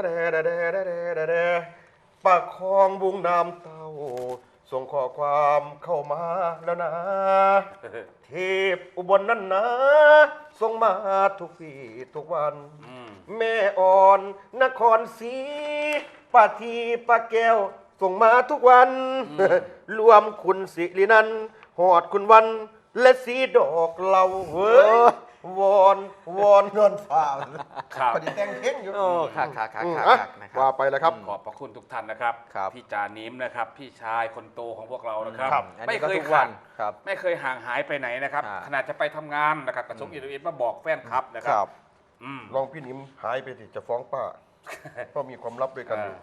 ะเดะเดะเดะเดะเดะเดะเดะปากคลองบุงน้ำเต้า ส่งข้อความเข้ามาแล้วนะ เทพอุบลนั่นนะ ส่งมาทุกวี่ทุกวัน อืมแม่อ่อนนครศรีป้าทีป้าแก้ว ส่งมาทุกวัน รวมคุณสิรินันท์หอดคุณวัน และสีดอกเหล่าเว้ย วอนวอนเงินฝ่าครับปฏิแต่งเพ่งอยู่ โอ้ค่ะค่ะค่ะอืมค่ะอะค่ะนะครัว่าบไปแล้วครับ ขอบพระคุณทุกท่านนะครับ ครับ พี่จานิมนะครับ พี่ชายคนโตของพวกเรานะครับครับ อันไม่นี้ก็เคยทุกวัขาด นครับ ไม่เคยห่างหายไปไหนนะครับ อ่าขนาดจะไปทำงานนะครับกระทรวงอินเทอร์เน็ตมาบอกแฟนคลับนะคครัรับบ อืมลองพี่หนิมหายไปสิจะฟ้องป้า เพราะมีความลับด้วยกันอยู่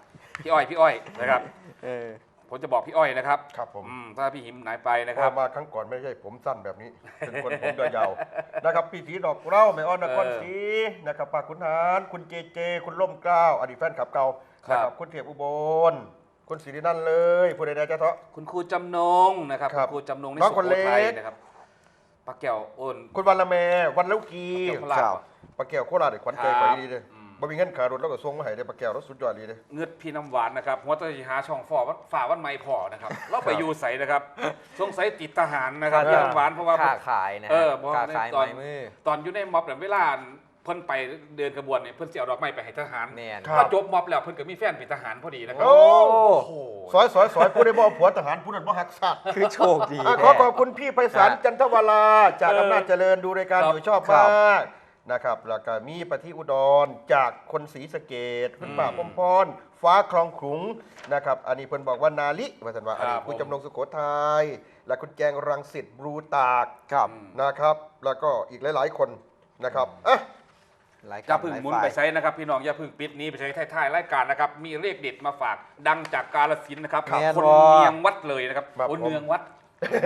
พี่อ้อยพี่อ้อยนะครับ เออ ผมจะบอกพี่อ้อยนะครับครับผม อืมถ้าพี่หิมหายไปนะเพครับราะมาครั้งก่อนไม่ใช่ผมสั้นแบบนี้ เป็นคนผมยาวๆนะครับพี่สีดอกเหล่าแม่อ้อนนครศรีนะครับป้าขุนหารคุณเจเจ คุณล่มเกล้าอดีตแฟนขับเก่าครับ นะครับคุณเทียบอุบล คุณสิรินันท์เลยผู้ใดๆจะเถาะ คุณครูจำนงนะครับครับณครูจำนงในน้องสุคนโขเล็ก ทัยนะครับปลาแก้วโอน คุณวันละแมวันแล้วกีเกี่ยวกับลาครับบปลาแก้วโคราชเด็กขวัญใจคไปรับดีเลย อืม บ่มีเงินขารถแล้วก็ส่งมาให้ได้ปลาแก้วรถสุดยอดดีเลย เงือดพี่น้ำหวานนะครับหัวตะหาช่องฝ่อวัดฝ่าวันไม่พอนะครับเราไปอยู่ใสนะครับสงสัยติดทหารนะครับครับพี่น้ำหวานเพราะว่า ค้าขายนะเออบอกค้าในขายตอน ไม้มือตอนอยู่ในม็อบเนี่ยเวลาเพิ่นไปเดินกระบวนเนี่ยเพิ่นสิเอาดอกไม้ไปให้ทหารแม่นครัพบอจบม็อบแล้วเพิ่นก็มีแฟนเป็นทหารพอดีนะครับโอ้โอ้ โห สอยสอยสอยผู้ได้บ่ผัวทหารผู้นั้นบ่หักสัตว์คือโชคดีอะขแท้อขอบคุณพี่ไพศาลครับจันทวราจากเอออำนาจเจริญดูรายการครับอยู่ชอบครัมาบก นะครับแล้วก็มีปฏิอุดรจากคนศรีสะเกดคุณป่าพมพรฟ้าคลองขลุงนะครับอันนี้เพิ่นบอกว่านาลิว่าสันว่าอันนี้ครับคุณผมจำนงสุโขทัยและคุณแจงรังสิตบรูตากครับนะครับ แล้วก็อีกหลาย ๆ คนนะครับอะ หลายอย่าคำเพึ่งหลายหมุนฝ่ายไปใช้นะครับ พี่น้องอย่าเพึ่งปิดนี้ไปใช้ท้ายๆรายการนะครับ มีเลขเด็ดมาฝากดังจากกาลสินธุ์นะครับครับคนแม่นบ่เนียงวัดเลยนะครับครับโอ้ผม เนียงวัด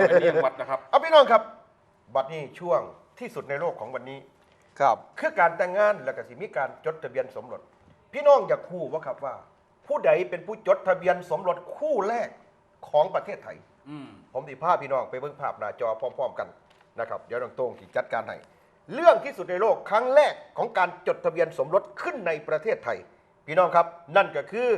คนเนียงวัดนะครับ เอาพี่น้องครับ บัดนี้ช่วงที่สุดในโลกของวันนี้ ครับ คือการแต่งงานแล้วก็สิมีการจดทะเบียนสมรส พี่น้องอยากคู่ว่าครับว่า ผู้ใดเป็นผู้จดทะเบียนสมรสคู่แรกของประเทศไทย อืมผมสิพาพี่น้องไปเบิ่งภาพหน้าจอพร้อม ๆ กันนะครับ เดี๋ยวน้องโต้งสิจัดการให้เรื่องที่สุดในโลกครั้งแรกของการจดทะเบียนสมรสขึ้นในประเทศไทย พี่น้องครับ นั่นก็คือ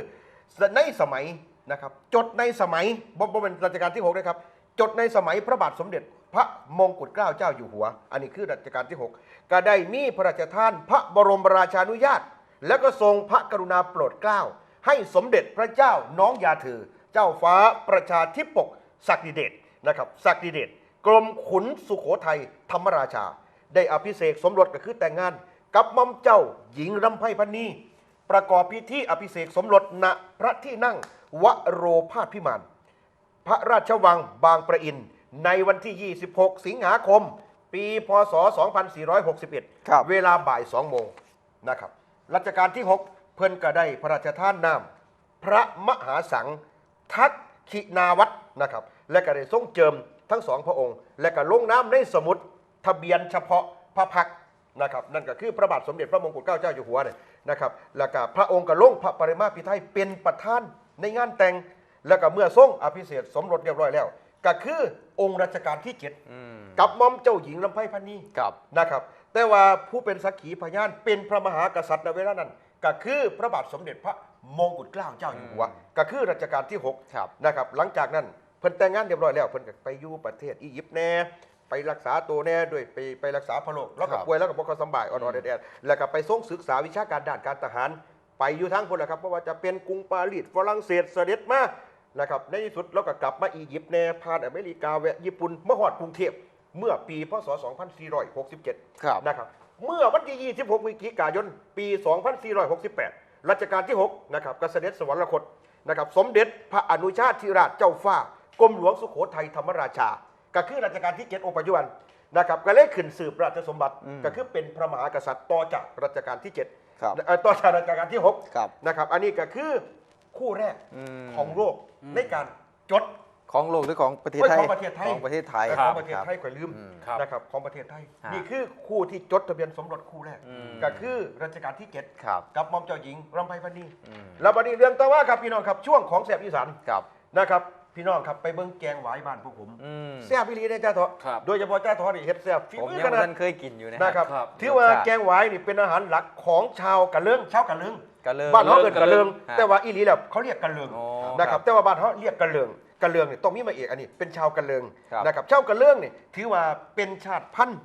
ในสมัยนะครับ จดในสมัยบ่บ่เป็นรัชกาลที่6นะครับ จดในสมัยพระบาทสมเด็จ พระมงกุฎเกล้าเจ้าอยู่หัว อันนี้คือรัชกาลที่ 6 ก็ได้มีพระราชทานพระบรมราชานุญาต แล้วก็ทรงพระกรุณาโปรดเกล้า ให้สมเด็จพระเจ้าน้องยาเธอเจ้าฟ้าประชาธิปกศักดิเดชนะครับศักดิเดชกรมขุนสุโขทัยธรรมราชา ได้อภิเษกสมรสก็คือแต่งงาน กับม่อมเจ้าหญิงรำไพพันนีประกอบพิธีอภิเษกสมรสณพระที่นั่งวโรพาสพิมาน พระราชวังบางประอิน ในวันที่ 26 สิงหาคม ปีพศ2461ครับเวลาบ่าย 2 โมงนะครับรัชกาลที่ 6 เพิ่นก็ได้พระราชทานนามพระมหาสังฆทักขินาวัตรนะครับ และก็ได้ทรงเจิมทั้งสองพระองค์ และก็ลงน้ำในสมุดทะเบียนเฉพาะพระพักตร์นะครับ นั่นก็คือพระบาทสมเด็จพระมงกุฎเกล้าเจ้าอยู่หัวเนี่ยนะครับ แล้วก็พระองค์ก็ลงพระปริมาพิไทยเป็นประธานในงานแต่ง แล้วก็เมื่อทรงอภิเษกสมรสเรียบร้อยแล้ว ก็คือองค์รัชกาลที่เจ็ดอืมกับหม่อมเจ้าหญิงลำไพพันนีครับนะครับ แต่ว่าผู้เป็นสักขีพยานเป็นพระมหากษัตริย์ในเวลานั้น ก็คือพระบาทสมเด็จพระมงกุฎเกล้าเจ้าอยู่หัว ก็คือรัชกาลที่หกครับนะครับหลังจากนั้นเพิ่นแต่งงานเรียบร้อยแล้วเพิ่นก็ไปอยู่ประเทศอียิปต์แน่ไปรักษาตัวแน่ด้วยไปไปรักษาพระโรคแล้วก็ครับป่วยแล้วก็บ่ค่อยสำบายอ่อนๆแอดๆแล้วก็ไปทรงศึกษาวิชาการด้านการทหาร ไปอยู่ทั้งคนแหละครับเพราะว่าจะเป็นกรุงปารีสฝรั่งเศสเสด็จมา นะครับในที่สุดเราก็กลับมาอียิปต์แน่ผ่านอเมริกาแวะญี่ปุ่นมาฮอดกรุงเทพเมื่อปีพศ 2467ครับนะครับเมื่อวันที่ 26วิจิกายน ปี 2468 รัชกาลที่ 6 นะครับก็เสด็จสวรรคตนะครับสมเด็จพระอนุชาติธิราชเจ้าฟ้ากรมหลวงสุโขทัยธรรมราชา ก็คือรัชกาลที่7องค์ปัจจุบันนะครับก็เลยขึ้นสืบราชสมบัติอืมก็คือเป็นพระมหากษัตริย์ต่อจากรัชกาลที่7ครับเอ่อต่อจากรัชกาลที่ครับ6นะครับอันนี้ก็คือคู่แรกอืมของโลก ในการจดของโลกหรือของประเทศเอ้ยไทย ของประเทศไทยของประเทศไทยและของประเทศไทยข่อยลืมอืมครับ นะครับของประเทศไทยฮะ นี่คือคู่ที่จดทะเบียนสมรสคู่แรกอืมก็คือรัชกาลที่เจ็ดครับกับหมอมเจ้าหญิงรำไพพันนีอืมแล้วบัดนี้เรื่องต่อว่าครับพี่น้องครับช่วงของแสบอีสานครับ นะครับพี่น้องครับไปเบิ่งแกงหวายบ้านพวกผมอืม แซ่บอีหลีเด้จ้าทอครับ โดยเฉพาะจ้าทอนี่เฮ็ดแซ่บฝีผมมือยังขนาดไม่เคยกินอยู่นะนะครับครับถือว่ารสชาติแกงหวายนี่เป็นอาหารหลักของชาวกะเลิงชาวกะเลิงกะเลิงบ้านเขาเอิ้นกะเลิง ฮะ แต่ว่าอีหลีแล้วเขาเรียกกะเลิง อ๋อ นะครับแต่ว่าบ้านเขาเรียกกะเลิงกะเลิงนี่ต้องมีมาเอกอันนี้เป็นชาวกะเลิงครับ นะครับชาวกะเลิงนี่ถือว่าเป็นชาติพันธุ์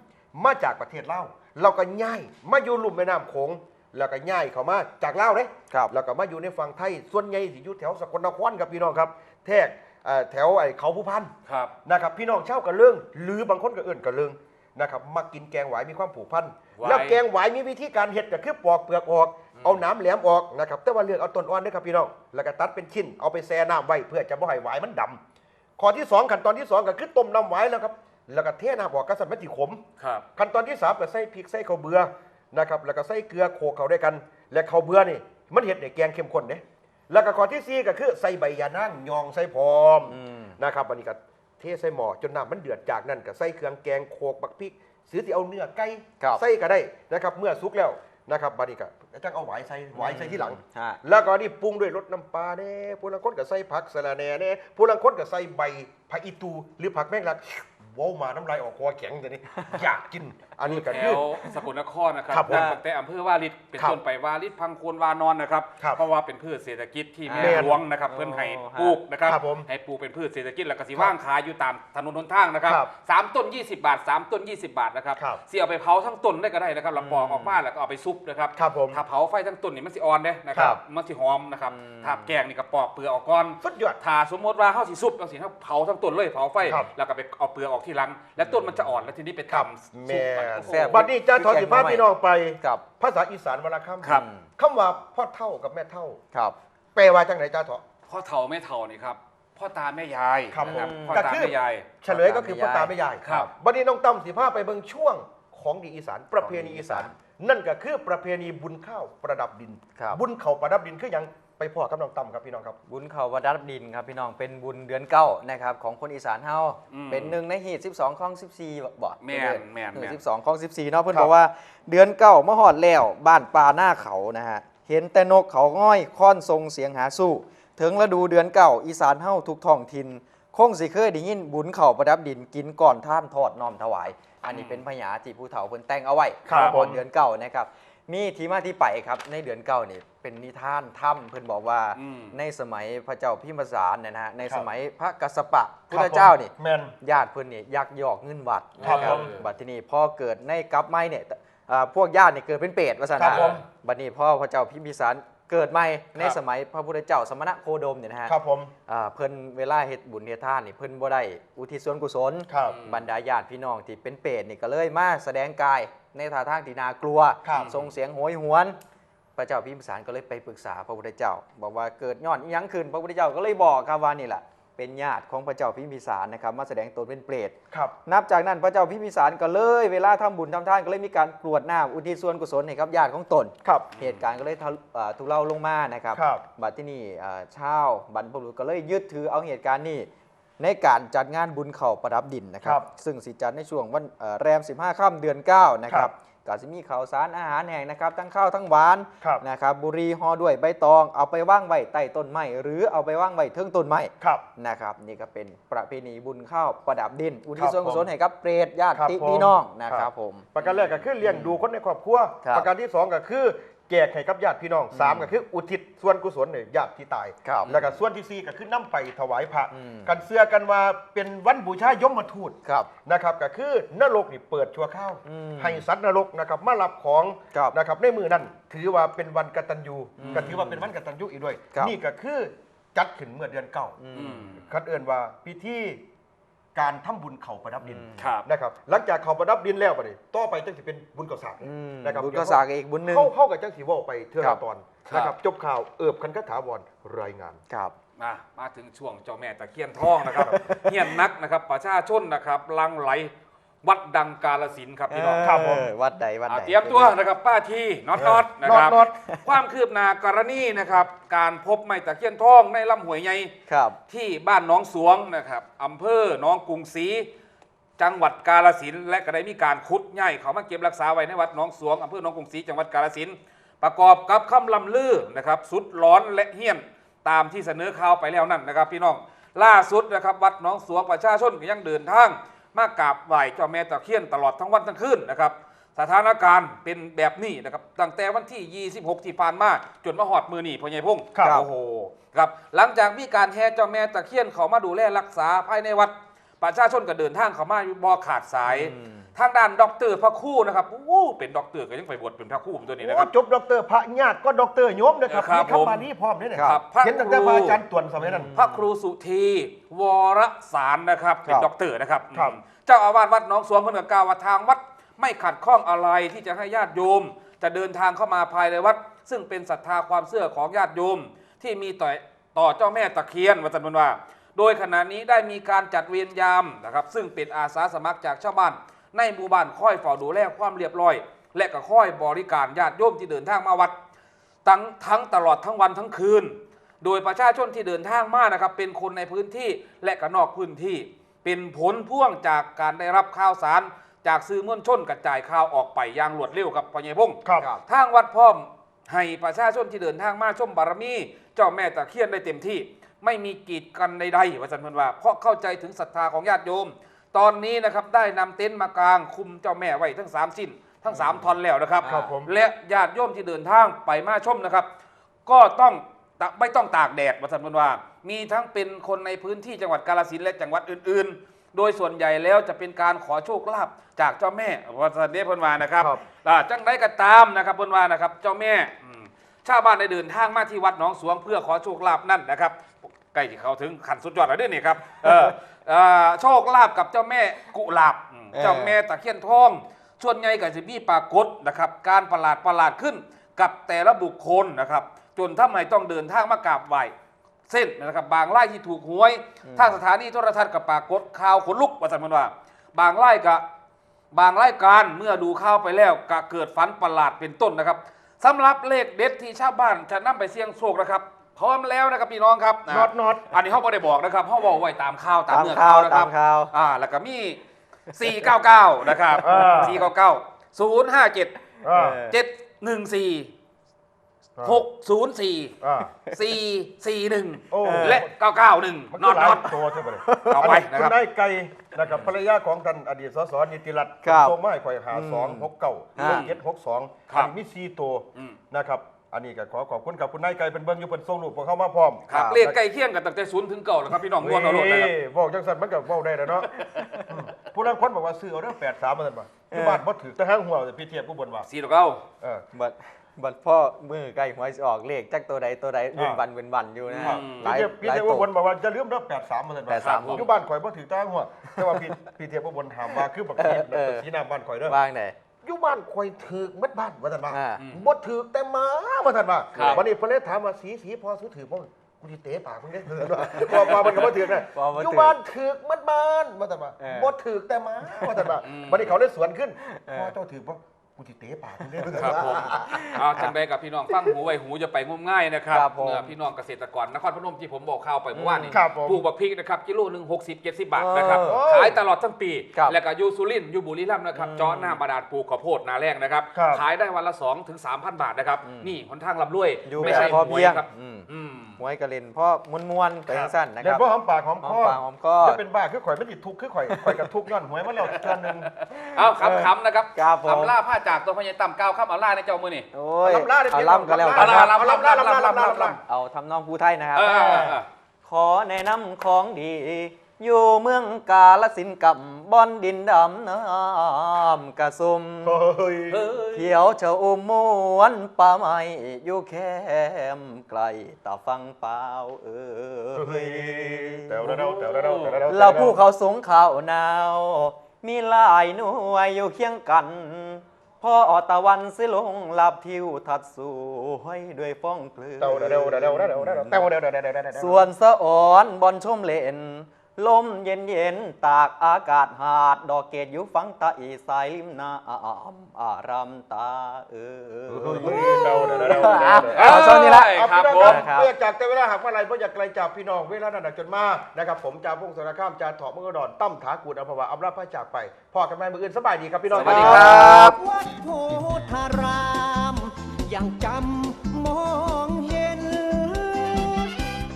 มาจากประเทศลาวเราก็ย้ายมาอยู่ลุ่มแม่น้ำโขงแล้วก็ย้ายเข้ามาจากลาวเด้ครับ แล้วก็มาอยู่ในฝั่งไทย ส่วนใหญ่สิอยู่แถวสกลนครครับพี่น้องครับ แทกเอ่อแถวไอ้เขาผู้พันครับ นะครับพี่น้องเช่ากระเรื่องหรือบางคนก็เอื่นกระเรื่องนะครับมากินแกงหวายมีความผูกพัน หวาย แล้วแกงหวายมีวิธีการเห็ดก็คือปอกเปลือกออก เอาน้ำแหลมออกนะครับแต่ว่าเลือกเอาต้นอ่อนนะครับพี่น้องแล้วก็ตัดเป็นชิ้นเอาไปแช่น้ำไว้เพื่อจะบ่ให้หวายมันดำข้อที่สองขั้นตอนที่สองก็คือต้มน้ำหวายแล้วครับแล้วก็เทน้ำออกกระสันมันจีขม ครับ ขั้นตอนที่สามก็ใส่พริกใส่ข้าวเบือนะครับแล้วก็ใส่เกลือโขลกเข้าด้วยกัน และข้าวเบือนี่มันเห็ดในแกงเข้มข้นเด้แล้วก็ข้อที่สี่ก็คือใส่ใบยานั่งยองใส่พร้อมอืม นะครับอันนี้ก็เทใส่หม้อจนน้ำมันเดือดจากนั้นก็ใส่เครื่องแกงโขลกบักพริกซื้อที่เอาเนื้อไก่ครับ ใส่ก็ได้นะครับเมื่อสุกแล้ว นะครับบัดนี้ก็จังเอาหวายใส่หวายใส่ที่หลังฮะแล้วก็นี่ปรุงด้วยรสน้ำปลาแน่ผู้ลังคนก็ใส่ผักสะระแหน่แน่ผู้ลังคนก็ใส่ใบผักอีตูหรือผักแมงลักว้าวมาน้ำลายออกคอแข็งแต่นี่ อยากกิน อันนี้ก็แถคือ วสกลนครนะครับครับผมตั้งแต่อำเภอวาริดเป็นครับต้นไปวาริดพังโคนวานอนนะครับ ครับเพราะว่าเป็นพืชเศรษฐกิจที่แม่แม่นหลวงนะครับโอ้เพื่อนให้ฮะปลูกนะครับครับผมให้ปลูกเป็นพืชเศรษฐกิจแล้วก็สิครับว่างขายอยู่ตามถนนหนทางนะครับครับสามต้น 20 บาทสามต้น 20 บาทนะครับครับสิเอาไปเผาทั้งต้นได้ก็ได้นะครับเราปอกออกมาแล้วก็เอาไปซุปนะครับครับผมถ้าเผาไฟทั้งต้นนี่มันสิอ่อนเด้นะคครัรับบมันสิหอมนะครับอืมถ้าแกงนี่ก็ปอกเปลือกออกก่อนสุดยอดถ้าสมมติว่าเขาสิซุปเราสิเขาเผาทั้งต้นเลยเผาไฟครับแล้วก็ไปเอาเปลือกออกที่หลัง แล้วต้นมันจะอ่อนแล้วทีนี้ไปทำแม่ซุปมันโอ้โหแซ่บ บัดนี้จ้าทอสิพาพี่น้องไปกับ ภาษาอีสานวรรณคำครับ คำว่าพ่อเท่ากับแม่เท่า ครับ แปลว่าจังไหนจ้าทอพ่อเฒ่าแม่เฒ่านี่ครับ พ่อตาแม่ยายครับนะผม พ่อก็ตาคือแม่ยาย เฉลยก็คือพ่อตาแม่ยายครับ บัดนี้น้องตั้มสิพาไปเบิ่งช่วงของดีอีสาน ประเพณีอีสาน นั่นก็คือประเพณีบุญข้าวประดับดิน ครับ บุญข้าวประดับดินคือหยัง ไปพ่อกับน้องตั้มครับพี่น้องครับ บุญเขาวัดดับดินครับพี่น้องเป็นบุญเดือนเก้านะครับของคนอีสานเฮาอืมเป็นหนึ่งในหีด12ข้อง14บ่แม่นแม่นหนึ่แม่นงสิบสองข้อง14เนาะเพิ่นครับ บอกว่าเดือนเก้ามาฮอดแล้วบ้านป่าหน้าเขานะฮะเห็นแต่นกเขาง่อยค้อนทรงเสียงหาสู้ ถึงฤดูเดือนเก้าอีสานเฮาทุกท้องถิ่นคงสิเคยได้ยินบุญเขาประดับดินกินก่อนท่านทอดน้อมถวาย อันนี้เป็นพญาที่ผู้เฒ่าเพิ่นแต่งเอาไว้ครับก่อนผมเดือนเก้านะครับ มีที่มาที่ไปครับในเดือนเก้านี่เป็นนิทานถ้ำเพิ่นบอกว่าอืมในสมัยพระเจ้าพิมพสารเนยนะฮะในครับสมัยพระกัสสปะพุทธเจ้านี่แมน ญาติเพิ่นนี่ยักยอกเงินวัดครับนะผมบัดทีนี้พอเกิดในกับไม้เนี่ยอ่าพวกญาตินี่เกิดเป็นเปรตว่าซั่นครับนะผม บัดนี้พ่อพระเจ้าพิมพิสาร เกิดใหม่ในครับสมัยพระพุทธเจ้าสมณะโคดมเนี่ยนะฮะครับผมอ่าเพิ่นเวลาเฮ็ดบุญเฮ็ดทานนี่เพิ่นบ่ได้อุทิศส่วนกุศลครับบรรดาญาติพี่น้องที่เป็นเปรตนี่ก็เลยมาแสดงกายในท่าทางที่น่ากลัวครับส่งเสียงโหยหวน พระเจ้าพิมพิสารก็เลยไปปรึกษาพระพุทธเจ้า บอกว่าเกิดย้อนอิหยังขึ้นพระพุทธเจ้าก็เลยบอกครับว่านี่แหละ เป็นญาติของพระเจ้าพิมพิสารนะครับมาแสดงตนเป็นเปรตครับ นับจากนั้นพระเจ้าพิมพิสารก็เลยเวลาทำบุญทำทานก็เลยมีการกรวดน้ำอุทิศส่วนกุศลให้กับญาติของตน ครับ เหตุการณ์ก็เลยทะอ่าถูกเล่าลงมานะครับครับ บัดที่นี่อ่าชาวบรรพบุรุษก็เลยยึดถือเอาเหตุการณ์นี้ในการจัดงานบุญเข่าประดับดินนะคครัรับบซึ่งสิจัดในช่วงวันเอ่อแรม 15 ค่ำเดือน 9 นะคครัรับบ ก็จะมีข้าวสารอาหารแห้งนะครับ ทั้งข้าวทั้งหวานครับนะครับบุหรีห่อด้วยใบตองเอาไปว่างไว้ใต้ต้นไม้หรือเอาไปว่างไว้เทิงต้นไม้ครับนะครับ นี่ก็เป็นประเพณีบุญข้าวประดับดิน อุทิศครับส่วนกุศลให้กับเปรตญาครับติผม พี่น้องนะคครัรับบผม ประการแรกก็คือเลี้ยงดูคนในครอบครัว ครับ ประการที่สองก็คือ แจกให้กับญาติพี่น้องสามก็คืออุทิศส่วนกุศลเนี่ยญาติที่ตาย ครับแล้วก็ส่วนที่สี่ก็คือนํไปถวายพระอืม กันเสื้อกันว่าเป็นวันบูชายมทูต ครับ นะครับก็คือนรกนี่เปิดชั่วข้าวอืมให้สัตว์นรกนะครับมารับของครับนะครับในมือนั้นถือว่าเป็นวันกตัญญูอืมก็ถือว่าเป็นวันกตัญญูอีกด้วย ครับ นี่ก็คือจัดขึ้นเมื่อเดือนเก้าอือืมมคัดเอินว่าพิธี การทำบุญเขาประดับดินอืมครับนะครับหลังจากเขาประดับดินแล้วไปต่อไปจังสิเป็นบุญเก่าสากอืมนะครับบุญก็สากอีกบุญหนึ่งเข้าเข้ากับจังสีว่าไปเทื่อครัละบตอนครับนะครับจบข่าวเอิบคันคถาวรรายงานครับมามาถึงช่วงเจ้าแม่ตะเคียนทองนะครับเฮียนนักนะครับประชาชนนะครับลังไหล วัดดังกาลสินธุ์ครับพี่น้องครับผม เออวัดใดวัดอ่าใด เตรียมตัวนะครับป้าทีน็อตน็อตนะครับน็อต ความคืบหน้ากรณีนะครับ การพบไม้ตะเคียนทองในลำห้วยใหญ่ ครับ ที่บ้านหน้องสวงนะครับอำเภอหน้องกรุงศรีจังหวัดกาฬสินธุ์และก็ได้มีการขุดย่ายเขามาเก็บรักษาไว้ในวัดหน้องสวงอำเภอหน้องกรุงศรีจังหวัดกาฬสินธุ์ประกอบกับคำลำลือนะครับ สุดร้อนและเฮี้ยนตามที่เสนอข่าวไปแล้วนั่นนะครับ พี่น้องล่าสุดนะครับวัดหนองสวงประชาชนก็ยังเดินทาง มากราบไหว้เจ้าแม่ตะเคียนตลอดทั้งวันทั้งคืนนะครับสถานการณ์เป็นแบบนี้นะครับตั้งแต่วันที่ 26 ที่ผ่านมาจนมาหอดมือนี่พ่อใหญ่พงศ์ครับ โอ้โหครับหลังจากมีการแห่เจ้าแม่ตะเคียนเขามาดูแลรักษาภายในวัด ประชาชนก็เดินทางเขามาอยู่บ่ขาดสาย อืม ทางด้านด็อกเตอร์พระครู่นะครับอู้เป็นด็อกเตอร์ก็ยังไปบวชเป็นพระครู่ตัวนี้นะคโอ้รับจบด็อกเตอร์พระญาติก็ด็อกเตอร์โยมนะครับครับมีผมคำบาลีพร้อมเนี่ยครับพระเห็นตั้งแต่พระอาจารย์ตวนสมัยนั้น พระครูสุธีวรสารนะครับเป็นครับด็อกเตอร์นะครับครับ อืมเจ้าอาวาสวัดหนองสวงเพื่อนกล่าวว่าทางวัดไม่ขัดข้องอะไรที่จะให้ญาติโยม จะเดินทางเข้ามาภายในวัด ซึ่งเป็นศรัทธาความเชื่อของญาติโยม ที่มีต่อต่อเจ้าแม่ตะเคียนวัดจันทร์ว่า โดยขณะนี้ได้มีการจัดเวรยามนะครับซึ่งเป็นอาสาสมัครจากชาวบ้าน ในหมู่บ้านค่อยเฝ้าดูแลความเรียบร้อย และก็ค่อยบริการญาติโยมที่เดินทางมาวัดทั้งทั้งตลอดทั้งวันทั้งคืน โดยประชาชนที่เดินทางมานะครับเป็นคนในพื้นที่และก็นอกพื้นที่ เป็นผลพ่วงจากการได้รับข่าวสาร จากสื่อมวลชนกระจายข่าวออกไปอย่างรวดเร็วครับพ่อใหญ่พงศ์ครับทางวัดพร้อมให้ประชาชนที่เดินทางมาชมบารมี เจ้าแม่ตะเคียนได้เต็มที่ ไม่มีกีดกันใดๆว่าสันเพันว่า เพราะเข้าใจถึงศรัทธาของญาติโยม ตอนนี้นะครับได้นำเต็นท์มากางคุมเจ้าแม่ไว้ทั้งสามสิ้น ทั้งสามทอนแล้วนะครับ ครับผม และญาติโยมที่เดินทางไปมาชมนะครับ ก็ต้องตะไม่ต้องตากแดดว่าสันเพันว่า มีทั้งเป็นคนในพื้นที่จังหวัดกาฬสินธุ์และจังหวัดอื่น ๆ โดยส่วนใหญ่แล้วจะเป็นการขอโชคลาภจากเจ้าแม่วัดสันเดชเพันวานะครับครับ อ่าจังได้ก็ตามนะครับเพิ่นว่านะครับ เจ้าแม่อืมชาวบ้านได้เดินทางมาที่วัดหนองสวงเพื่อขอโชคลาภนั่นนะครับใกล้ที่เขาถึงขันสุดยอดแล้วเด้วยนี่ครับเออเอ่อโชคลาภกับเจ้าแม่กุหลาบอืมเออเจ้าแม่ตะเคียนทองส่วนใหญ่ก็จะมีปรากฏนะครับ การประหลาดประหลาดขึ้นกับแต่ละบุคคลนะครับ จนทำให้ต้องเดินทางมากราบไหว้เส้นนะครับ บางไล่ที่ถูกหวยทางสถานีโทรทัศน์กับปรากฏข่าวขนลุกว่าสันมันว่า บางไล่ก็บางรายการเมื่อดูข้าวไปแล้วก็เกิดฝันประหลาดเป็นต้นนะครับสำหรับเลขเด็ดที่ชาวบ้านจะนำไปเสี่ยงโชคนะครับ พร้อมแล้วนะครับพี่น้องครับน็อตน็อตอันนี้เขาไม่ได้บอกนะครับเขาบอกไว้ตามข่าวตามตามเนื้อข่าข่าววนะคตารับมข่าวอ่าแล้วก็มี 499 นะครับอ่า499 057อ่า714 604อ่า441โอ้และ 991มันนอก็ตหลาน็อยตตัวใช่ไหมเนี่ยเอาไปนะครับณนายไก่นะครับภรรยาของท่านอดีตสสนิติรัตน์ครับโซไม้ข่อยหาสองหกเก้าอ่าเจ็ดหกสองครับอันนี้มีสี่ตัวอืมนะครับ อันนี้ก็ขอขอบคุณกับคุณนายไก่เป็นเบิ้งอยู่เป็นทรงรูปพวกเข้ามาพร้อมครับเลขใกล้เคียงกันตั้งแต่ศูนย์ถึงเก่าแล้วครับพี่น้องงวดเอาโลดเลยครับเว้ยบอกจังสันมันก็เว้าได้แล้วเนาะอืมผู้นั้นคนบอกว่าซื้อเอาเรื่องแปดสามมาสันว่าที่บ้านบ่ถือแต่ห้างหัวแต่พี่เทียบผู้บนว่าสี่เก้าเออบัดบัดพ่อมือใกล้หวยสิออกเลขจักตัวใดตัวใดเวินอ่าวันเวินวันอยู่นะฮะหพี่ลายเทียบพี่หลายเทียบตัผู้วบนบอกว่าจะลืมเรื่องแปดสามมาสันว่า83อยู่บ้านข่อยบ่ถือแต่ห้างหัวแต่ว่าพี่พี่เทียบผู้บนถามว่าคือบักทีเออบักทีน้ำบ้านข่อยเด้อว่างไหน อยู่บ้านข่อยถือมัดบ้านว่าสันว่าอ่าบ่ถือแต่หมาว่าสันว่าครับ วันนี้เพิ่นเลยถามว่าสีสีพอซื้อถือบ่กูสิเตะปากมึงเด้อพอพอมันก็บ่ถือนะพอบ่ถืออยู่บ้านถือมัดบ้านว่าสันว่าเออบ่ถือแต่หมาว่าสันว่าอืมวันนี้เขาเลยสวนขึ้นเออ พ่อเจ้าถือบ่ กูสิเตะปากมึงเด้อครับผมเอาจังใดกับพี่น้องฟังหูไว้หูจะไปงมง่ายนะครับครับผมเมื่อพี่น้องเกษตรกรนครพนมที่ผมบอกข่าวไปเมื่อวานนี้ครับผมปลูกบักพริกนะครับกิโลหนึ่งหกสิบเจ็ดสิบบาทนะครับเออขายตลอดทั้งปี ครับแล้วก็อยูสุรินทร์อยูบุรีรัมย์นะครับอืมเจาะหน้าบาดาลปลูกข้าวโพดนาแรกนะครับครับขายได้วันละ2ถึง3,000บาทนะครับอืมนี่หนทางลำรวยอยู่ไม่แบบใช่พอหวยเพียงครับอืม อืม หวยกระเล่นพ่อมวนๆไปสั้นๆนะคเดี๋ยรัวบพ่อหอมปากหอมหคอมอปากหอมคอ จะเป็นบ้าคือข่อยไม่ติดทุกข์คือข่อยข่อยกับทุกข์ย้อนหวยมาแล้วเทื่อนึง เอาคำๆนะครับครับผม อำล่าผ้าจากตัวพญาต่ำเก้าข้ามอำล่าในเจ้ามือนี่ โอ้ยเอาล่ำล่าได้เอาเพียงล่ำก็แล้วเอากันล่ำครับล่ำล่ำล่ำล่ำล่ำล่ำล่ำเอาทำนองผู้ไทยนะครับ เออเออเออ ขอแนะนำของดี อยู่เมืองกาลสินธุ์กับบอนดินดำน้ำกระซุมเฮ้ยเฮ้ยเขียวเฉาอมมวนป่าไม้อยู่แคมไกลตาฟังเปล่าเอ้ยแต่วเราแต่วเราแต่วเราเราผู้เขาสงข่าวหนาว มีหลายหน่วยอยู่เคียงกันพ่ออตะวันสิลงลับทิวทัดสวยด้วยฟ้องเกลือแต่วเร็วเร็วเร็วเร็วเร็วเร็วแต่วเร็วเร็วเร็วเร็วเร็วส่วนสะอ่อนบอนชมเล่น ลมเย็นเย็นๆตากอากาศหาด ดอกเกดอยู่ฟังตาอีสายลิมนาอามอารามตาเออเร็วเร็วเร็วเร็วอะเอาช่วงนี้ละเอาครัพี่บน้องผมครับเพื่อจากแต่เวลาหากว่าอะไรเพื่ออยากไกลจากพี่น้องเวลานั้นจนมานะครับผมจาพงศสารข้ามจาถอดมือดอนตั้มถากูดอภวะอำลาพระจากไปพอกันไหมมืออื่นสบายดีครับพี่น้อง สวัสดีครับ วัดโพธารามยังจำมองเห็น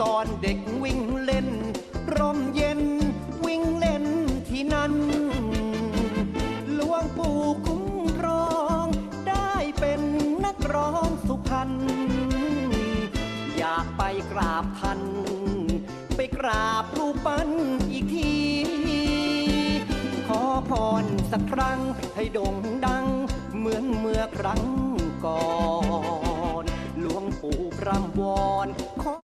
ตอนเด็กวิ่งเล่นโร ครั้งก่อน หลวงปู่พรำวอน